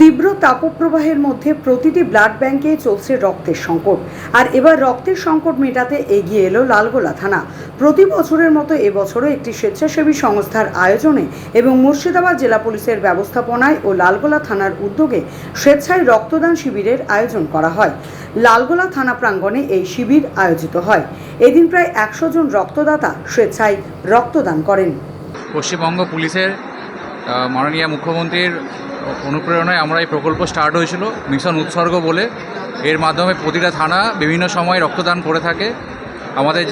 তীব্র তাপপ্রবাহের মধ্যে প্রতিটি ব্লাড ব্যাংকে চলছে রক্তের সংকট। আর এবার রক্তের সংকট মেটাতে এগিয়ে এলো লালগোলা থানা। প্রতি বছরের মতো এবছরও একটি স্বেচ্ছাসেবী সংস্থার আয়োজনে এবং মুর্শিদাবাদ জেলা পুলিশের ব্যবস্থাপনায় ও লালগোলা থানার উদ্যোগে স্বেচ্ছায় রক্তদান শিবিরের আয়োজন করা হয়। লালগোলা থানা প্রাঙ্গণে এই শিবির আয়োজিত হয়। এদিন প্রায় একশো জন রক্তদাতা স্বেচ্ছায় রক্তদান করেন। পশ্চিমবঙ্গ পুলিশের মাননীয় মুখ্যমন্ত্রীর অনুপ্রেরণায় আমরা এই প্রকল্প স্টার্ট হয়েছিল, মিশন উৎসর্গ বলে। এর মাধ্যমে প্রতিটা থানা বিভিন্ন সময় রক্তদান করে থাকে। আমাদের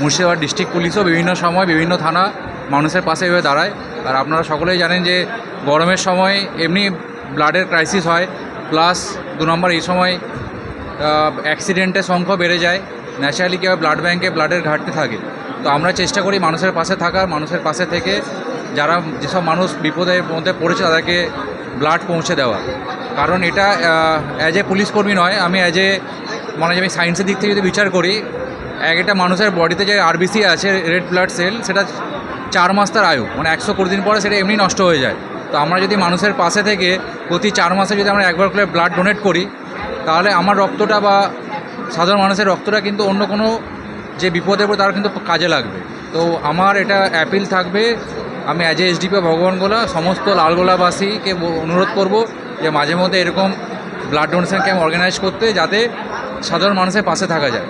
মুর্শিদাবাদ ডিস্ট্রিক্ট পুলিশও বিভিন্ন সময় বিভিন্ন থানা মানুষের পাশে হয়ে দাঁড়ায়। আর আপনারা সকলেই জানেন যে গরমের সময় এমনি ব্লাডের ক্রাইসিস হয় প্লাস দু নম্বর এই সময় অ্যাক্সিডেন্টের সংখ্যা বেড়ে যায়। ন্যাচারালি কীভাবে ব্লাড ব্যাঙ্কে ব্লাডের ঘাটতি থাকে। তো আমরা চেষ্টা করি মানুষের পাশে থাকার, মানুষের পাশে থেকে যারা যেসব মানুষ বিপদের মধ্যে পড়েছে তাদেরকে ব্লাড পৌঁছে দেওয়া। কারণ এটা অ্যাজ এ পুলিশ কর্মী নয়, আমি অ্যাজ এ মানে আমি সায়েন্সের দিক থেকে যদি বিচার করি, এক একটা মানুষের বডিতে যে আরবিসি আছে রেড ব্লাড সেল সেটা চার মাস তার আয়ু মানে একশো কুড়ি দিন পরে সেটা এমনি নষ্ট হয়ে যায়। তো আমরা যদি মানুষের পাশে থেকে প্রতি চার মাসে যদি আমরা একবার করে ব্লাড ডোনেট করি, তাহলে আমার রক্তটা বা সাধারণ মানুষের রক্তটা কিন্তু অন্য কোনো যে বিপদে পড়ে তার কিন্তু কাজে লাগবে। তো আমার এটা অ্যাপিল থাকবে আমি অ্যাজ এ এসডিপি ভগবানগোলা সমস্ত লালগোলাবাসীকে অনুরোধ করব যে মাঝে মধ্যে এরকম ব্লাড ডোনেশন ক্যাম্প অর্গানাইজ করতে যাতে সাধারণ মানুষের পাশে থাকা যায়।